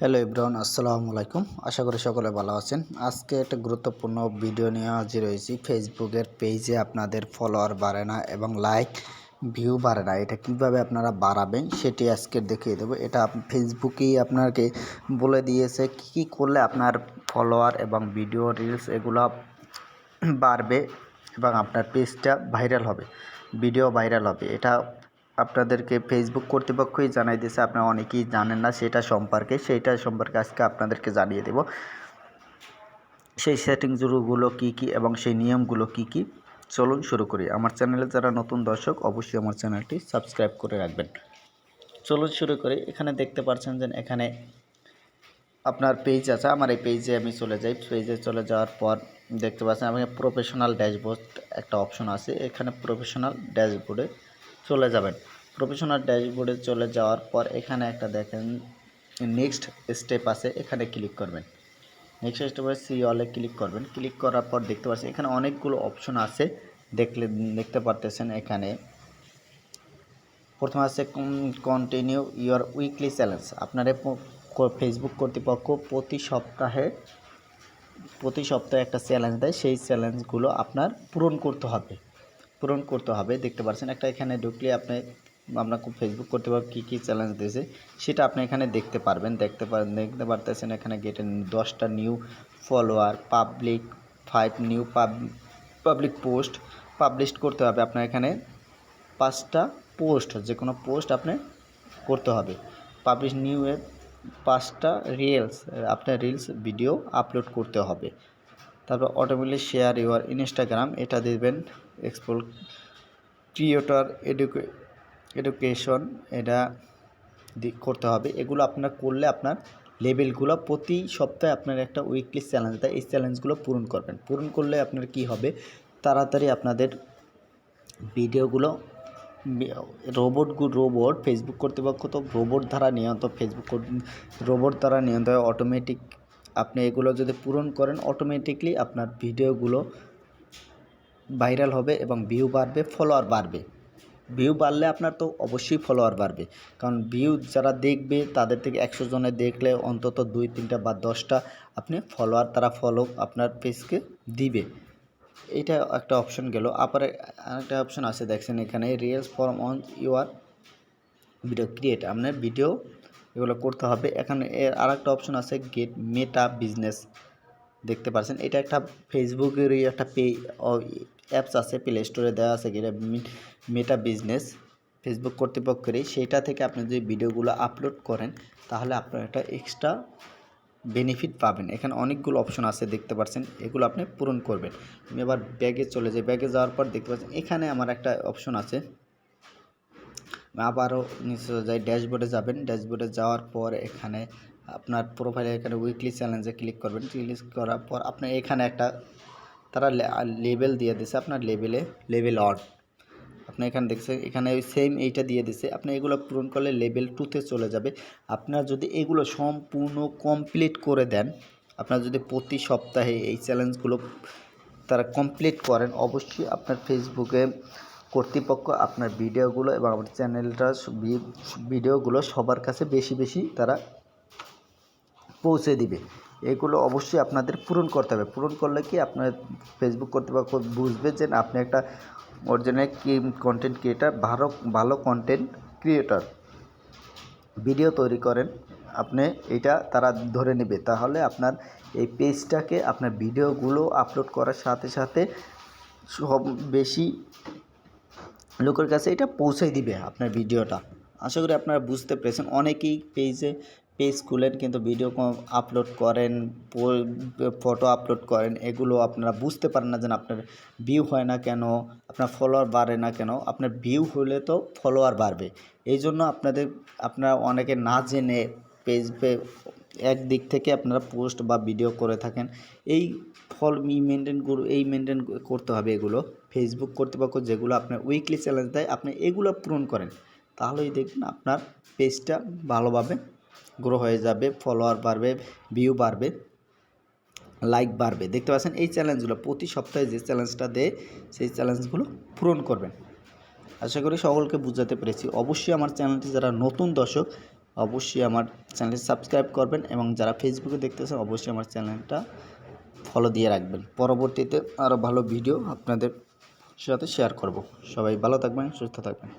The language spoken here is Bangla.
হ্যালো ইব্রাহন আসসালামু আলাইকুম আশা করি সকলে ভালো আছেন। আজকে একটা গুরুত্বপূর্ণ ভিডিও নিয়ে হাজির হয়েছি। ফেসবুকের পেজে আপনাদের ফলোয়ার বাড়ে না এবং লাইক ভিউ বাড়ে না। এটা কীভাবে আপনারা বাড়াবেন সেটি আজকে দেখিয়ে দেবো। এটা ফেসবুকেই আপনাকে বলে দিয়েছে কী কী করলে আপনার ফলোয়ার এবং ভিডিও রিলস এগুলো বাড়বে এবং আপনার পেজটা ভাইরাল হবে। ভিডিও ভাইরাল হবে। এটা আপনাদেরকে ফেসবুক কর্তৃপক্ষই জানাই দিয়েছে। আপনারা অনেকেই জানেন না সেটা সম্পর্কে। সেইটা সম্পর্কে আজকে আপনাদেরকে জানিয়ে দেব। সেই সেটিংসগুলো কী কী এবং সেই নিয়মগুলো কী কী? চলুন শুরু করি। আমার চ্যানেলে যারা নতুন দর্শক, অবশ্যই আমার চ্যানেলটি সাবস্ক্রাইব করে রাখবেন। চলুন শুরু করি। এখানে দেখতে পাচ্ছেন যে এখানে আপনার পেজ আছে। আমার এই পেজে আমি চলে যাই। পেজে চলে যাওয়ার পর দেখতে পাচ্ছেন, আমি প্রফেশনাল ড্যাশবোর্ড একটা অপশন আছে। এখানে প্রফেশনাল ড্যাশবোর্ডে চলে যাবেন। প্রফেশনাল ড্যাশবোর্ডে চলে যাওয়ার পর এখানে একটা দেখেন নেক্সট স্টেপ আছে, এখানে ক্লিক করবেন। নেক্সট স্টেপে সি অলে ক্লিক করবেন। ক্লিক করার পর দেখতে পাচ্ছেন, এখানে অনেকগুলো অপশন আছে, দেখলে, দেখতে পারতেছেন এখানে। প্রথমে আছে কন্টিনিউ ইওর উইকলি চ্যালেঞ্জ আপনার ফেসবুক কর্তৃপক্ষ প্রতি সপ্তাহে প্রতি সপ্তাহে একটা চ্যালেঞ্জ দেয়। সেই চ্যালেঞ্জগুলো আপনার পূরণ করতে হবে। পূরণ করতে হবে। দেখতে পাচ্ছেন একটা এখানে ঢুকলে আপনি আপনার ফেসবুক করতে কর্তৃপক্ষ কী কী চ্যালেঞ্জ দিয়েছে। সেটা আপনি এখানে দেখতে পারবেন, দেখতে পারেন দেখতে পারতেছেন এখানে গেটে দশটা new follower public five new public post publish করতে হবে। আপনার এখানে পাঁচটা পোস্ট যে কোনো পোস্ট আপনি করতে হবে। পাবলিশ নিউ এ পাঁচটা রিলস আপনার রিলস ভিডিও আপলোড করতে হবে। তারপর অটোমেটিক শেয়ার ইউর ইনস্টাগ্রাম এটা দেবেন এক্সপোর্ট ক্রিয়েটর এডুকে এডুকেশন এটা করতে হবে। এগুলো আপনার করলে আপনার লেভেলগুলো প্রতি সপ্তাহে আপনার একটা উইকলি চ্যালেঞ্জ দেয় এই চ্যালেঞ্জগুলো পূরণ করবেন। পূরণ করলে আপনার কি হবে? তাড়াতাড়ি আপনাদের ভিডিওগুলো রোবট রোবট ফেসবুক কর্তৃপক্ষ তো রোবট দ্বারা নিয়ন্ত ফেসবুক রোবট দ্বারা নিয়ন্ত অটোমেটিক আপনি এগুলো যদি পূরণ করেন অটোমেটিকলি আপনার ভিডিওগুলো ভাইরাল হবে এবং ভিউ বাড়বে ফলোয়ার বাড়বে। ভিউ বাড়লে আপনার তো অবশ্যই ফলোয়ার বাড়বে। কারণ ভিউ যারা দেখবে, তাদের থেকে একশো জনে দেখলে অন্তত দুই, তিনটা বা দশটা আপনি ফলোয়ার তারা ফলো আপনার পেজকে দিবে। এটা একটা অপশন গেল। আবার আরেকটা অপশন আছে, দেখছেন এখানে reels form on your video create আপনার ভিডিও এগুলো করতে হবে। এখানে এর আর একটা অপশন আছে গেট মেটা বিজনেস দেখতে পাচ্ছেন এটা একটা ফেসবুকেরই একটা পে অ্যাপস আছে প্লে স্টোরে দেওয়া আছে, যেটা মেটা বিজনেস ফেসবুক কর্তৃপক্ষেরই। সেটা থেকে আপনি যদি ভিডিওগুলো আপলোড করেন, তাহলে আপনার একটা এক্সট্রা বেনিফিট পাবেন। এখানে অনেকগুলো অপশন আছে, দেখতে পাচ্ছেন, এগুলো আপনি পূরণ করবেন। আমি এবার ব্যাগে চলে যাই। ব্যাগে যাওয়ার পর দেখতে পাচ্ছেন, এখানে আমার একটা অপশন আছে। আবারও নিচে যাই ড্যাশবোর্ডে যাবেন। ড্যাশবোর্ডে যাওয়ার পর এখানে আপনার প্রোফাইলে এখানে উইকলি চ্যালেঞ্জে ক্লিক করবেন। ক্লিক করার পর আপনি এখানে একটা তারা লেবেল দিয়ে দিছে আপনার লেবেলে লেভেল অন আপনি এখানে দেখছেন, এখানে ওই সেম এইটা দিয়ে দিছে। আপনি এগুলো পূরণ করলে লেভেল টুতে চলে যাবে। আপনার যদি এগুলো সম্পূর্ণ কমপ্লিট করে দেন, আপনার যদি প্রতি সপ্তাহে এই চ্যালেঞ্জগুলো তারা কমপ্লিট করেন, অবশ্যই আপনার ফেসবুকে কর্তৃপক্ষ আপনার ভিডিওগুলো এবং আমার চ্যানেলটা ভিডিওগুলো সবার কাছে বেশি বেশি তারা পৌঁছে দিবে। এগুলো অবশ্যই আপনাদের পূরণ করতে হবে। পূরণ করলে কি আপনার ফেসবুক কর্তৃপক্ষ বুঝবে যে আপনি একটা অরিজিনাল কি কন্টেন্ট ক্রিয়েটার ভালো ভালো কন্টেন্ট ক্রিয়েটার ভিডিও তৈরি করেন, আপনি এটা তারা ধরে নেবে। তাহলে আপনার এই পেজটাকে আপনার ভিডিওগুলো আপলোড করার সাথে সাথে সব বেশি লোকের কাছে এটা পৌঁছে দিবে আপনার ভিডিওটা আশা করি আপনারা বুঝতে পেরেছেন। অনেকেই পেজে পেজ খুলেন কিন্তু ভিডিও আপলোড করেন ফটো আপলোড করেন, এগুলো আপনারা বুঝতে পারেন না যেন আপনার ভিউ হয় না কেন, আপনার ফলোয়ার বাড়ে না কেন, আপনার ভিউ হলে তো ফলোয়ার বাড়বে। এই জন্য আপনাদের, আপনারা অনেকে না জেনে পেজ এক দিক থেকে আপনারা পোস্ট বা ভিডিও করে থাকেন। এই ফল মেনটেন করু, এই মেনটেন করতে হবে এগুলো। ফেসবুক কর্তৃপক্ষ যেগুলো আপনার উইকলি চ্যালেঞ্জ দেয়, আপনি এগুলো পূরণ করেন। তাহলেই দেখবেন আপনার পেজটা ভালোভাবে গ্রো হয়ে যাবে ফলোয়ার বাড়বে ভিউ বাড়বে লাইক বাড়বে। দেখতে পাচ্ছেন এই চ্যালেঞ্জগুলো প্রতি সপ্তাহে যে চ্যালেঞ্জটা দেয়, সেই চ্যালেঞ্জগুলো পূরণ করবেন। আশা করি সকলকে বুঝাতে পেরেছি। অবশ্যই আমার চ্যানেলটি যারা নতুন দর্শক, অবশ্যই আমার চ্যানেলটি সাবস্ক্রাইব করবেন এবং যারা ফেসবুকে দেখতেছেন, অবশ্যই আমার চ্যানেলটা ফলো দিয়ে রাখবেন। পরবর্তীতে আরও ভালো ভিডিও আপনাদের সাথে শেয়ার করব। সবাই ভালো থাকবেন, সুস্থ থাকবেন।